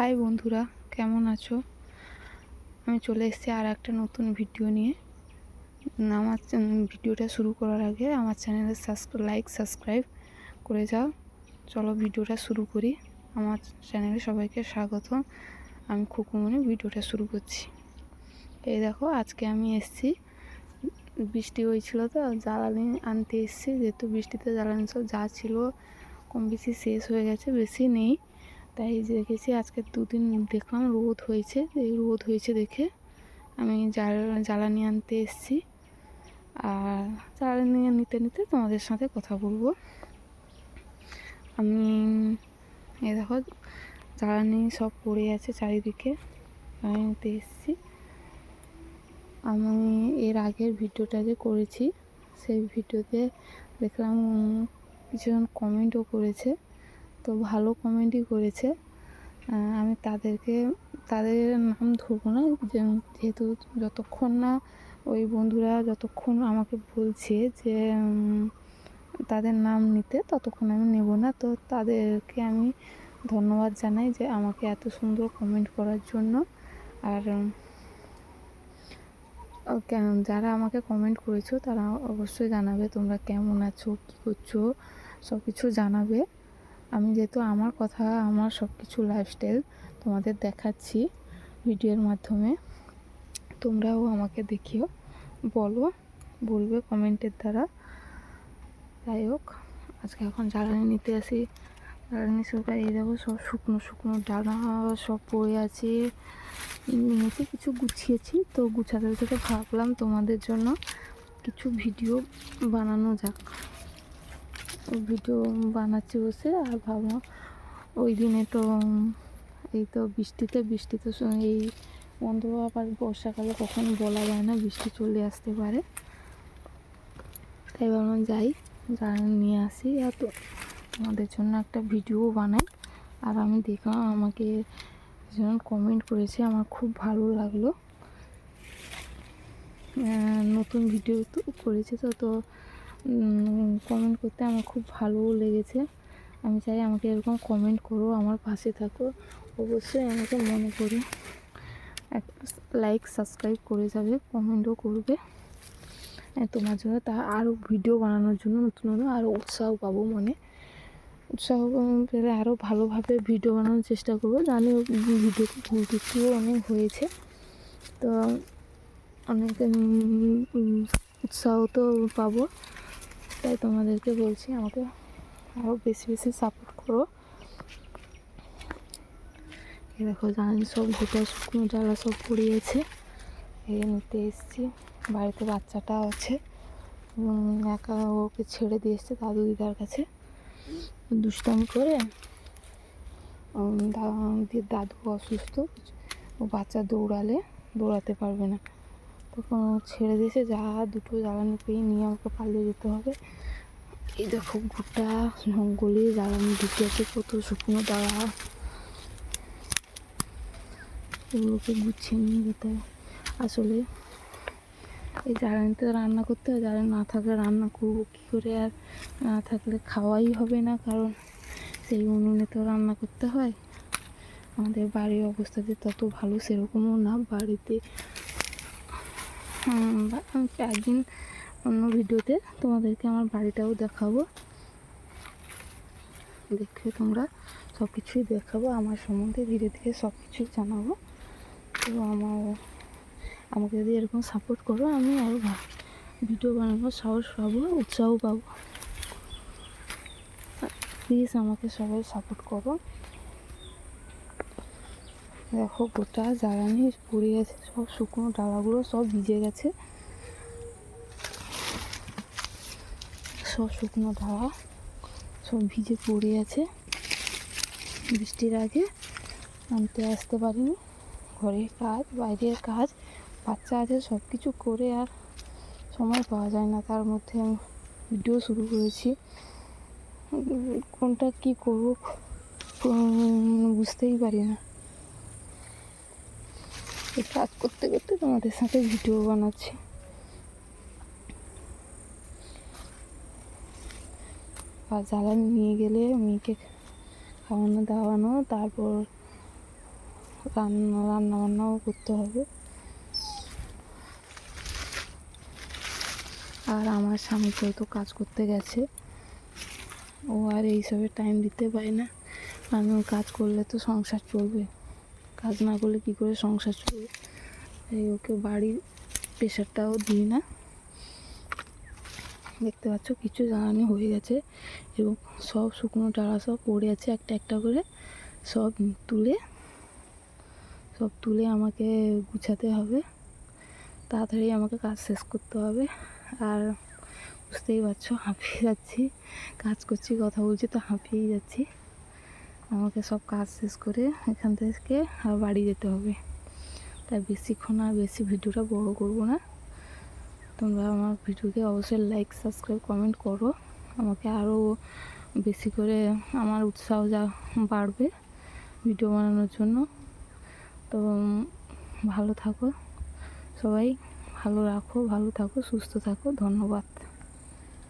High বন্ধুরা, কেমন আছো? আমি চলে এসেছি আর একটা নতুন ভিডিও নিয়ে। আমার ভিডিওটা শুরু করার আগে আমার চ্যানেলে লাইক সাবস্ক্রাইব করে যাও। চলো ভিডিওটা শুরু করি। আমার চ্যানেলে সবাইকে স্বাগত। আমি খুকুমনি ভিডিওটা শুরু করছি। এই দেখো, আজকে আমি এসেছি। বৃষ্টি হয়েছিল তো, জ্বালানি আনতে এসেছি। যেহেতু বৃষ্টিতে জ্বালানি সব যা ছিল, কম বেশি শেষ হয়ে গেছে, বেশি নেই। তাই দেখেছি আজকে দুদিন দেখলাম, রোদ হয়েছে। এই রোদ হয়েছে দেখে আমি জ্বালা- জ্বালানি আনতে এসেছি। আর জ্বালানি নিতে নিতে তোমাদের সাথে কথা বলব। আমি এ দেখো, জ্বালানি সব পড়ে আছে চারিদিকে। আমি নিতে এসেছি। আমি এর আগের ভিডিওটা যে করেছি, সেই ভিডিওতে দেখলাম কিছুজন কমেন্টও করেছে। তো ভালো কমেন্টই করেছে। আমি তাদেরকে, তাদের নাম ধরবো না যেহেতু যতক্ষণ না ওই বন্ধুরা যতক্ষণ আমাকে বলছে যে তাদের নাম নিতে ততক্ষণ আমি নেব না। তো তাদেরকে আমি ধন্যবাদ জানাই যে আমাকে এত সুন্দর কমেন্ট করার জন্য। আর যারা আমাকে কমেন্ট করেছ তারা অবশ্যই জানাবে তোমরা কেমন আছো, কী করছ সব কিছু জানাবে। আমি যেহেতু আমার কথা, আমার সব কিছু লাইফস্টাইল তোমাদের দেখাচ্ছি ভিডিওর মাধ্যমে। তোমরাও আমাকে দেখিও, বলো, বলবে কমেন্টের দ্বারা। যাই হোক, আজকে এখন জ্বালানি নিতে আসি। জ্বালানি সব এই দেখো সব শুকনো শুকনো ডালা সব পড়ে আছে। নিয়েছি কিছু গুছিয়েছি, তো গুছাতে গুছাতে ভাবলাম তোমাদের জন্য কিছু ভিডিও বানানো যাক। ভিডিও বানাচ্ছি বসে আর ভাবলাম ওই দিনে তো এই তো বৃষ্টিতে বৃষ্টিতে এই বন্ধ আবার বর্ষাকালে কখন বলা যায় না, বৃষ্টি চলে আসতে পারে। তাই ভাবলাম যাই নিয়ে আসি। আর তো তোমাদের জন্য একটা ভিডিও বানাই। আর আমি দেখলাম আমাকে যেমন কমেন্ট করেছে, আমার খুব ভালো লাগল। নতুন ভিডিও তো করেছে, তো তো কমেন্ট করতে আমার খুব ভালোও লেগেছে। আমি চাই আমাকে এরকম কমেন্ট করো, আমার পাশে থাকো। অবশ্যই আমাকে মনে করে। লাইক সাবস্ক্রাইব করে যাবে কমেন্টও করবে। তোমার জন্য তা আরও ভিডিও বানানোর জন্য নতুন নতুন আরও উৎসাহ পাবো মনে। উৎসাহ পেলে আরও ভালোভাবে ভিডিও বানানোর চেষ্টা করব। জানি ভিডিওতে ভুল ত্রুটিও অনেক হয়েছে। তো অনেক উৎসাহ তো পাবো। তাই তোমাদেরকে বলছি, আমাকে আরও বেশি বেশি সাপোর্ট করো। এই দেখো জানি সব গোটা শুকনো জ্বালা সব পড়িয়েছে। এই নিতে এসেছি, বাড়িতে বাচ্চাটা আছে। একা ওকে ছেড়ে দিয়ে এসছে দাদু দিদার কাছে। দুষ্টামি করে দাদু অসুস্থ, ও বাচ্চা দৌড়ালে, দৌড়াতে পারবে না। ছেড়ে দিয়েছে, যা দুটো জ্বালানি পেয়ে নিয়ে আমাকে পালিয়ে যেতে হবে। এই দেখো, গোটা জঙ্গলে জ্বালানি দিতে আছে, কত শুকনো দাঁড়া। এগুলোকে গুছিয়ে নিয়ে যেতে আসলে এই জ্বালানিতে রান্না করতে হয় জ্বালানি না থাকলে রান্না করব কী করে? আর না থাকলে খাওয়াই হবে না, কারণ সেই উনুনে তো রান্না করতে হয়। আমাদের বাড়ির অবস্থাতে তত ভালো সেরকমও না, বাড়িতে একদিন অন্য ভিডিওতে তোমাদেরকে আমার বাড়িটাও দেখাবো? দেখে তোমরা সব কিছুই দেখাবো, আমার সম্বন্ধে ধীরে ধীরে সব কিছুই জানাব। তো আমার, আমাকে যদি এরকম সাপোর্ট করো, আমি আরও ভিডিও বানানোর সাহস পাবো, উৎসাহ পাবো। প্লিজ আমাকে সবাই সাপোর্ট করো। দেখো গোটা জ্বালানি পড়ে গেছে, সব শুকনো ডালাগুলো সব ভিজে গেছে। সব শুকনো ডালা সব ভিজে পড়ে আছে বৃষ্টির আগে আনতে আসতে পারিনি। ঘরের কাজ, বাইরের কাজ, বাচ্চা আছে, সব কিছু করে আর সময় পাওয়া যায় না। তার মধ্যে আমি ভিডিও শুরু করেছি। কোনটা কি করব বুঝতেই পারি না। এই কাজ করতে করতে তোমাদের সাথে ভিডিও বানাচ্ছি। আর জ্বালানি নিয়ে গেলে মেয়েকে খাওয়ানো, দাওয়ানো, তারপর রান্না রান্না বান্নাও করতে হবে। আর আমার স্বামী তো কাজ করতে গেছে, ও আর এইসবের টাইম দিতে পারে না। আমি কাজ করলে তো সংসার চলবে। কাজ না করলে কী করে সংসার চলবে এই ওকে বাড়ির প্রেশারটাও দিই না। দেখতে পাচ্ছ কিছু জ্বালানি হয়ে গেছে এবং সব শুকনো ডালা সব পড়ে আছে একটা একটা করে। সব তুলে সব তুলে আমাকে গুছাতে হবে। তাড়াতাড়ি আমাকে কাজ শেষ করতে হবে। আর বুঝতেই পারছ হাঁপিয়ে যাচ্ছি, কাজ করছি, কথা বলছি, তো হাঁপিয়েই যাচ্ছি। আমাকে সব কাজ শেষ করে এখান থেকে আর বাড়ি যেতে হবে। তাই বেশিক্ষণ আর বেশি ভিডিওটা বড় করব না। তোমরা আমার ভিডিওকে অবশ্যই লাইক সাবস্ক্রাইব কমেন্ট করো। আমাকে আরও বেশি করে আমার উৎসাহ যা বাড়বে ভিডিও বানানোর জন্য। তো ভালো থাকো। সবাই ভালো রাখো, ভালো থাকো, সুস্থ থাকো। ধন্যবাদ।